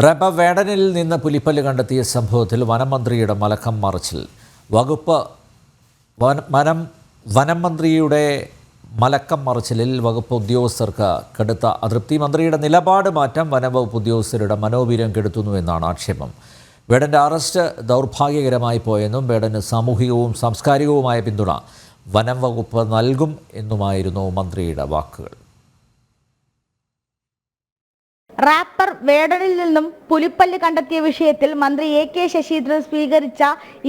റബ്ബ വേടനിൽ നിന്ന് പുലിപ്പല്ല് കണ്ടെത്തിയ സംഭവത്തിൽ വനമന്ത്രിയുടെ മലക്കം മറിച്ചിൽ. വകുപ്പ് വന- വനം വനം മന്ത്രിയുടെ മലക്കം മറിച്ചിലിൽ വകുപ്പ് ഉദ്യോഗസ്ഥർക്ക് കെടുത്ത അതൃപ്തി. മന്ത്രിയുടെ നിലപാട് മാറ്റം വനംവകുപ്പ് ഉദ്യോഗസ്ഥരുടെ മനോവീര്യം കെടുത്തുന്നു എന്നാണ് ആക്ഷേപം. വേടന്റെ അറസ്റ്റ് ദൗർഭാഗ്യകരമായി പോയെന്നും വേടന് സാമൂഹികവും സാംസ്കാരികവുമായ പിന്തുണ വനം വകുപ്പ് നൽകും എന്നുമായിരുന്നു മന്ത്രിയുടെ വാക്കുകൾ. വേടനിൽ നിന്നും പുലിപ്പല്ല് കണ്ടെത്തിയ വിഷയത്തിൽ മന്ത്രി എ കെ ശശീന്ദ്രൻ സ്വീകരിച്ച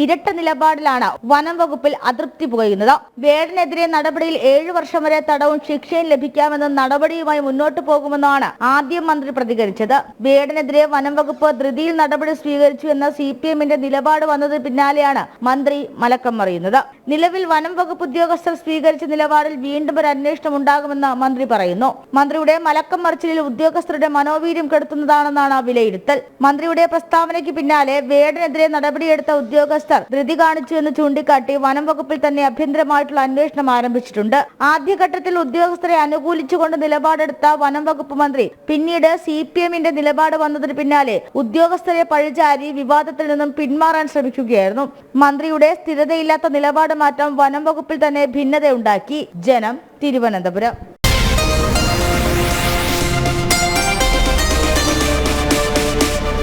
ഇരട്ട നിലപാടിലാണ് വനം വകുപ്പിൽ അതൃപ്തി പുകയുന്നത്. വേടനെതിരെ നടപടിയിൽ ഏഴു വർഷം വരെ തടവും ശിക്ഷയും ലഭിക്കാമെന്ന നടപടിയുമായി മുന്നോട്ട് പോകുമെന്നാണ് ആദ്യം മന്ത്രി പ്രതികരിച്ചത്. വേടനെതിരെ വനം വകുപ്പ് ധൃതിയിൽ നടപടി സ്വീകരിച്ചു എന്ന സി പി എമ്മിന്റെ നിലപാട് വന്നത് പിന്നാലെയാണ് മന്ത്രി മലക്കം മറിയുന്നത്. നിലവിൽ വനം വകുപ്പ് ഉദ്യോഗസ്ഥർ സ്വീകരിച്ച നിലപാടിൽ വീണ്ടും ഒരു അന്വേഷണം ഉണ്ടാകുമെന്ന് മന്ത്രി പറയുന്നു. മന്ത്രിയുടെ മലക്കം മറിച്ചിലിൽ ഉദ്യോഗസ്ഥരുടെ മനോവീര്യം കെടുത്തുന്നതാണെന്നാണ് വിലയിരുത്തൽ. മന്ത്രിയുടെ പ്രസ്താവനയ്ക്ക് പിന്നാലെ വേടനെതിരെ നടപടിയെടുത്ത ഉദ്യോഗസ്ഥർ ധൃതി കാണിച്ചു എന്ന് ചൂണ്ടിക്കാട്ടി വനം വകുപ്പിൽ തന്നെ അഭ്യന്തരമായിട്ടുള്ള അന്വേഷണം ആരംഭിച്ചിട്ടുണ്ട്. ആദ്യഘട്ടത്തിൽ ഉദ്യോഗസ്ഥരെ അനുകൂലിച്ചുകൊണ്ട് നിലപാടെടുത്ത വനം വകുപ്പ് മന്ത്രി പിന്നീട് സി പി എമ്മിന്റെ നിലപാട് വന്നതിന് പിന്നാലെ ഉദ്യോഗസ്ഥരെ പഴിചാരി വിവാദത്തിൽ നിന്നും പിന്മാറാൻ ശ്രമിക്കുകയായിരുന്നു. മന്ത്രിയുടെ സ്ഥിരതയില്ലാത്ത നിലപാട് മാറ്റം വനം വകുപ്പിൽ തന്നെ ഭിന്നതയുണ്ടാക്കി. ജനം തിരുവനന്തപുരം.